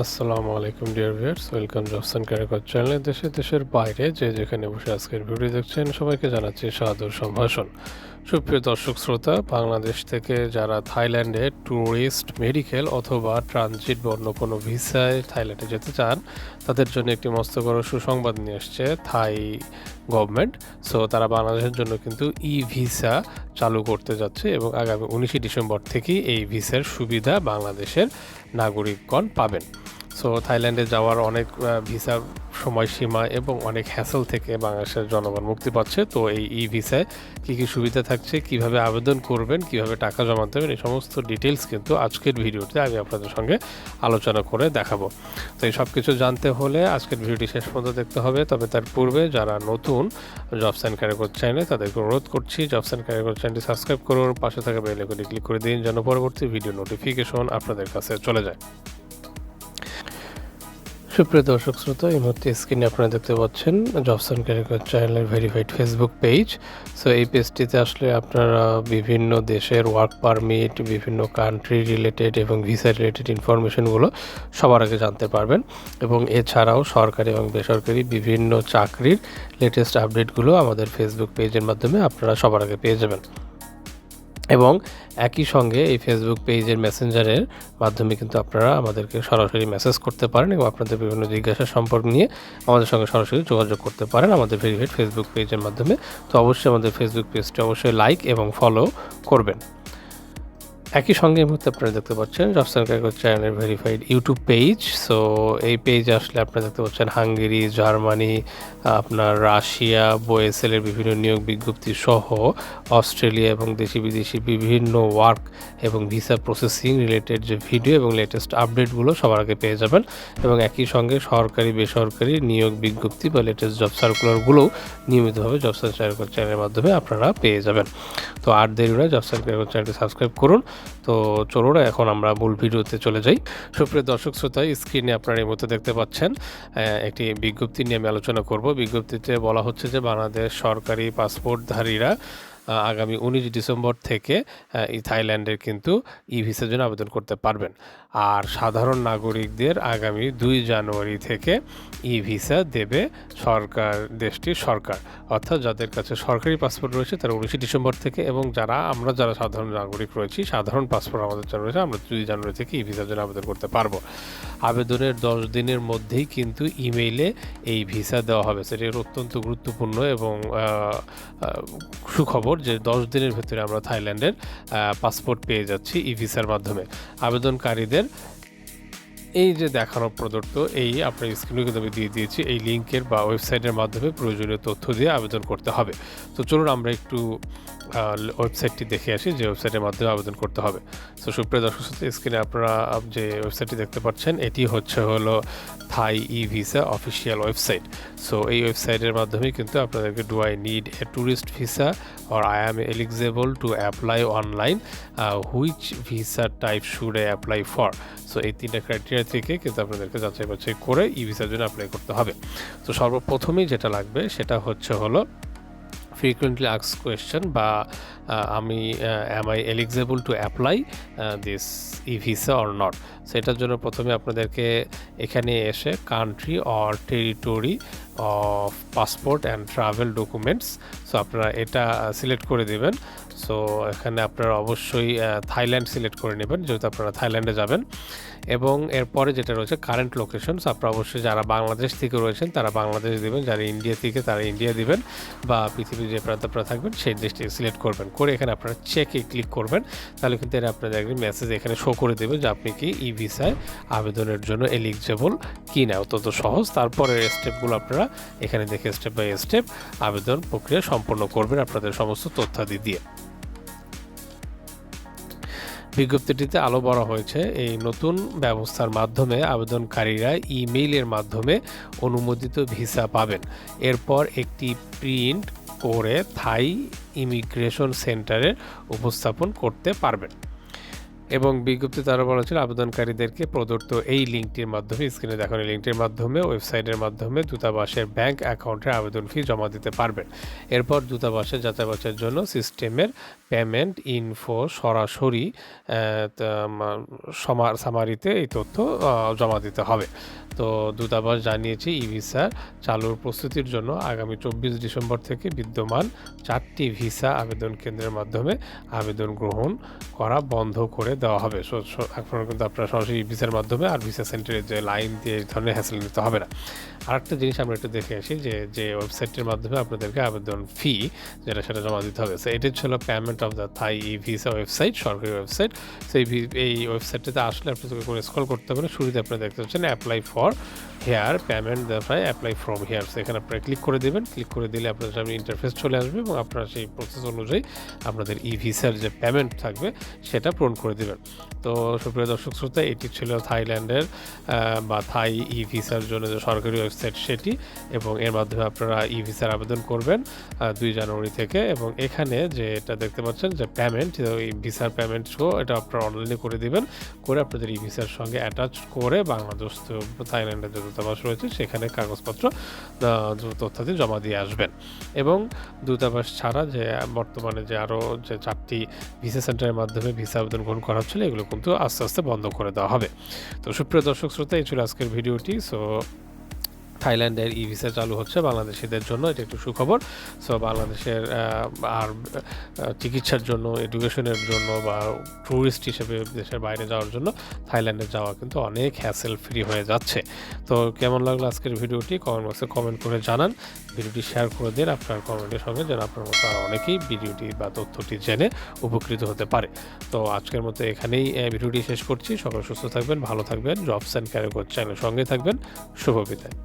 আসসালামু আলাইকুম dear viewers welcome জবসান ক্যারিকর চ্যানেল দেশে, দেশের বাইরে যে যেখানে বসে আজকের ভিডিও দেখছেন, সবাইকে জানাচ্ছি সাদর সম্ভাষণ। সুপ্রিয় দর্শক শ্রোতা, বাংলাদেশ থেকে যারা থাইল্যান্ডে ট্যুরিস্ট মেডিকেল অথবা ট্রানজিট বা অন্য কোনো ভিসায় থাইল্যান্ডে যেতে চান, তাদের জন্য একটি মস্ত বড় সুসংবাদ নিয়ে এসছে থাই গভর্নমেন্ট। সো তারা বাংলাদেশের জন্য কিন্তু ই ভিসা চালু করতে যাচ্ছে এবং আগামী উনিশে ডিসেম্বর থেকেই এই ভিসার সুবিধা বাংলাদেশের নাগরিকগণ পাবেন। সো থাইল্যান্ডে যাওয়ার অনেক ভিসা সময়সীমা এবং অনেক হ্যাসেল থেকে বাংলাদেশের জনগণ মুক্তি পাচ্ছে। তো এই ই ভিসায় কী কী সুবিধা থাকছে, কীভাবে আবেদন করবেন, কীভাবে টাকা জমা দেবেন, এই সমস্ত ডিটেলস কিন্তু আজকের ভিডিওতে আমি আপনাদের সঙ্গে আলোচনা করে দেখাবো। তো এই সব কিছু জানতে হলে আজকের ভিডিওটি শেষ পর্যন্ত দেখতে হবে। তবে তার পূর্বে যারা নতুন জবস অ্যান্ড ক্যারিকর চ্যানেলে তাদেরকে অনুরোধ করছি জবস অ্যান্ড ক্যারিকর চ্যানেলটি সাবস্ক্রাইব করুন, পাশে থাকা বেল ক্লিক করে দিন, যেন পরবর্তী ভিডিও নোটিফিকেশন আপনাদের কাছে চলে যায়। সুপ্রিয় দর্শক শ্রোতা, এই মুহূর্তে স্ক্রিনে আপনারা দেখতে পাচ্ছেন জবসন ক্যারিকর চ্যানেলের ভেরিফাইড ফেসবুক পেজ সো এই পেজটিতে আসলে আপনারা বিভিন্ন দেশের ওয়ার্ক পারমিট বিভিন্ন কান্ট্রি রিলেটেড এবং ভিসা রিলেটেড ইনফরমেশনগুলো সবার আগে জানতে পারবেন। এবং এছাড়াও সরকারি এবং বেসরকারি বিভিন্ন চাকরির লেটেস্ট আপডেটগুলো আমাদের ফেসবুক পেজের মাধ্যমে আপনারা সবার আগে পেয়ে যাবেন। এবং একই সঙ্গে এই ফেসবুক পেজের মেসেঞ্জারের মাধ্যমে কিন্তু আপনারা আমাদেরকে সরাসরি মেসেজ করতে পারেন এবং আপনাদের বিভিন্ন জিজ্ঞাসা সম্পর্ক নিয়ে আমাদের সঙ্গে সরাসরি যোগাযোগ করতে পারেন আমাদের ভেরিফাইড ফেসবুক পেজের মাধ্যমে। তো অবশ্যই আমাদের ফেসবুক পেজটি অবশ্যই লাইক এবং ফলো করবেন। একই সঙ্গে এই মুহূর্তে আপনারা দেখতে পাচ্ছেন জবসান কাগজ চ্যানেলের ভেরিফাইড ইউটিউব পেজ সো এই পেজে আসলে আপনারা দেখতে পাচ্ছেন হাঙ্গেরি জার্মানি আপনার রাশিয়া বোয়েসেলের বিভিন্ন নিয়োগ বিজ্ঞপ্তি সহ অস্ট্রেলিয়া এবং দেশি বিদেশি বিভিন্ন ওয়ার্ক এবং ভিসা প্রসেসিং রিলেটেড যে ভিডিও এবং লেটেস্ট আপডেটগুলো সবার আগে পেয়ে যাবেন এবং একই সঙ্গে সরকারি, বেসরকারি নিয়োগ বিজ্ঞপ্তি বা লেটেস্ট জব সার্কুলারগুলোও নিয়মিতভাবে জব সার্কুলার চ্যানেলের মাধ্যমে আপনারা পেয়ে যাবেন। তো আর দেরি নয় জব সার্কুলার চ্যানেলটি সাবস্ক্রাইব করুন তো চলুন, এখন আমরা মূল ভিডিওতে চলে যাই। সুপ্রিয় দর্শক শ্রোতা স্ক্রিনে আপনারা এই মুহূর্তে দেখতে পাচ্ছেন একটি বিজ্ঞপ্তি নিয়ে আমি আলোচনা করব। বিজ্ঞপ্তিতে বলা হচ্ছে যে, বাংলাদেশ সরকারি পাসপোর্টধারীরা আগামী উনিশ ডিসেম্বর থেকে থাইল্যান্ডের কিন্তু ই ভিসার জন্য আবেদন করতে পারবেন। আর সাধারণ নাগরিকদের আগামী দুই জানুয়ারি থেকে ই ভিসা দেবে সরকার, দেশটির সরকার। অর্থাৎ যাদের কাছে সরকারি পাসপোর্ট রয়েছে, তারা উনিশে ডিসেম্বর থেকে এবং যারা, আমরা যারা সাধারণ নাগরিক রয়েছি, সাধারণ পাসপোর্ট আমাদের জন্য রয়েছে, আমরা দুই জানুয়ারি থেকে ই ভিসার জন্য আবেদন করতে পারব। আবেদনের দশ দিনের মধ্যেই কিন্তু ইমেইলে এই ভিসা দেওয়া হবে। সেটি অত্যন্ত গুরুত্বপূর্ণ এবং সুখবর। যে দশ দিনের ভেতরে আমরা থাইল্যান্ডের পাসপোর্ট পেয়ে যাচ্ছি ই ভিসার মাধ্যমে। আবেদনকারীদের এই যে দেখানো প্রদত্ত এই আপনার স্ক্রিনে কিন্তু আমি দিয়ে দিয়েছি, এই লিঙ্কের বা ওয়েবসাইটের মাধ্যমে প্রয়োজনীয় তথ্য দিয়ে আবেদন করতে হবে। তো চলুন আমরা একটু ওয়েবসাইটটি দেখে আসি, যে ওয়েবসাইটের মাধ্যমে আবেদন করতে হবে। তো সুপ্রিয় দর্শক সাথে স্ক্রিনে আপনারা যে ওয়েবসাইটটি দেখতে পাচ্ছেন, এটি হচ্ছে হলো Thai e visa official website so এই ওয়েবসাইটের মাধ্যমে কিন্তু আপনাদেরকে do I need a tourist visa or I am eligible to apply online which visa type should I apply for so এই তিনটা ক্রাইটেরিয়া থেকে কিন্তু আপনাদেরকে যাচাই বাছাই করে ই ভিসার জন্য অ্যাপ্লাই করতে হবে। তো সর্বপ্রথমেই যেটা লাগবে, সেটা হচ্ছে হলো ফ্রিকুয়েন্টলি আক্স কোয়েশ্চেন বা আমি am I eligible to apply this e visa or not সেটার জন্য প্রথমে আপনাদেরকে এখানে এসে country or territory of passport and travel documents so আপনারা এটা সিলেক্ট করে দেবেন। সো এখানে আপনারা অবশ্যই থাইল্যান্ড সিলেক্ট করে নেবেন, যেহেতু আপনারা থাইল্যান্ডে যাবেন। এবং এরপরে যেটা রয়েছে কারেন্ট লোকেশন আপনারা অবশ্যই যারা বাংলাদেশ থেকে রয়েছেন, তারা বাংলাদেশ দেবেন, যারা ইন্ডিয়া থেকে, তারা ইন্ডিয়া দিবেন, বা পৃথিবীর যে প্রান্ত আপনারা থাকবেন, সেই দেশটি সিলেক্ট করবেন। করে এখানে আপনারা চেকে ক্লিক করবেন, তাহলে কিন্তু এরা আপনাদের একটি মেসেজ এখানে শো করে দেবে যে আপনি কি ই ভিসায় আবেদনের জন্য এলিজিবল কি না অত্যন্ত সহজ। তারপরে স্টেপগুলো আপনারা এখানে দেখে স্টেপ বাই স্টেপ আবেদন প্রক্রিয়া সম্পন্ন করবেন আপনাদের সমস্ত তথ্যাদি দিয়ে। বিজ্ঞপ্তিটিতে আলো বড় হয়েছে। এই নতুন ব্যবস্থার মাধ্যমে আবেদনকারীরা ইমেইলের মাধ্যমে অনুমোদিত ভিসা পাবেন। এরপর একটি প্রিন্ট করে থাই ইমিগ্রেশন সেন্টারে উপস্থাপন করতে পারবেন। এবং বিজ্ঞপ্তিতে আরও বলা ছিল, আবেদনকারীদেরকে প্রদত্ত এই লিঙ্কটির মাধ্যমে, স্ক্রিনে দেখানো লিঙ্কটির মাধ্যমে, ওয়েবসাইটের মাধ্যমে দূতাবাসের ব্যাংক অ্যাকাউন্টে আবেদন ফি জমা দিতে পারবেন। এরপর দূতাবাসের যাচাই জন্য সিস্টেমের পেমেন্ট ইনফো সরাসরি সামারিতে এই তথ্য জমা দিতে হবে। তো দূতাবাস জানিয়েছে ই ভিসা চালুর প্রস্তুতির জন্য আগামী চব্বিশ ডিসেম্বর থেকে বিদ্যমান চারটি ভিসা আবেদন কেন্দ্রের মাধ্যমে আবেদন গ্রহণ করা বন্ধ করে দেওয়া হবে। এখন কিন্তু আপনার সরাসরি ভিসার মাধ্যমে আর ভিসা সেন্টারে যে লাইন দিয়ে এই ধরনের হ্যাসেল নিতে হবে না। আরেকটা জিনিস আমরা একটু দেখে আসি যে যে ওয়েবসাইটের মাধ্যমে আপনাদেরকে আবেদন ফি যেটা সেটা জমা দিতে হবে। সো এটি ছিল payment of the Thai e visa website সরকারি ওয়েবসাইট সেই এই ওয়েবসাইটটিতে আসলে আপনাদেরকে করে স্ক্রল করতে পারে শুরুতে আপনারা দেখতে পাচ্ছেন অ্যাপ্লাই ফর হেয়ার পেমেন্ট দেখায় অ্যাপ্লাই ফ্রম হেয়ার সেখানে আপনারা ক্লিক করে দেবেন। ক্লিক করে দিলে আপনাদের সামনে ইন্টারফেস চলে আসবে এবং আপনারা সেই প্রসেস অনুযায়ী আপনাদের ই ভিসার যে পেমেন্ট থাকবে, সেটা পূরণ করে দেবেন। তো, সুপ্রিয় দর্শক শ্রোতা, এটি ছিল থাইল্যান্ডের বা থাই ই ভিসার জন্য যে সরকারি ওয়েবসাইট সেটি এবং এর মাধ্যমে আপনারা ই ভিসার আবেদন করবেন দুই জানুয়ারি থেকে। এবং এখানে যে এটা দেখতে পাচ্ছেন যে পেমেন্ট এই ভিসার পেমেন্ট শো এটা আপনারা অনলাইনে করে দেবেন। করে আপনাদের ই ভিসার সঙ্গে অ্যাটাচ করে বাংলাদেশ তো থাইল্যান্ডের দূতাবাস রয়েছে, সেখানে কাগজপত্র তথ্যাদি জমা দিয়ে আসবেন। এবং দূতাবাস ছাড়া যে বর্তমানে যে আরও যে চারটি ভিসা সেন্টারের মাধ্যমে ভিসা আবেদন গ্রহণ করা হচ্ছিল, এগুলো কিন্তু আস্তে আস্তে বন্ধ করে দেওয়া হবে। তো সুপ্রিয় দর্শক শ্রোতা, এই ছিল আজকের ভিডিওটি। সো থাইল্যান্ডের ই ভিসা চালু হচ্ছে বাংলাদেশিদের জন্য, এটা একটু সুখবর। সো বাংলাদেশের আর চিকিৎসার জন্য এডুকেশনের জন্য বা ট্যুরিস্ট হিসেবে দেশের বাইরে যাওয়ার জন্য থাইল্যান্ডে যাওয়া কিন্তু অনেক হ্যাসেল ফ্রি হয়ে যাচ্ছে। তো, কেমন লাগল আজকের ভিডিওটি? কমেন্ট বক্সে কমেন্ট করে জানান। ভিডিওটি শেয়ার করে দিন আপনার কমেন্টের সঙ্গে, যেন আপনার মতো আর অনেকেই ভিডিওটি বা তথ্যটি জেনে উপকৃত হতে পারে। তো, আজকের মতো এখানেই ভিডিওটি শেষ করছি। সকলে সুস্থ থাকবেন, ভালো থাকবেন। জবস অ্যান্ড ক্যারিয়ার চ্যানেল সঙ্গে থাকবেন। শুভ বিদায়।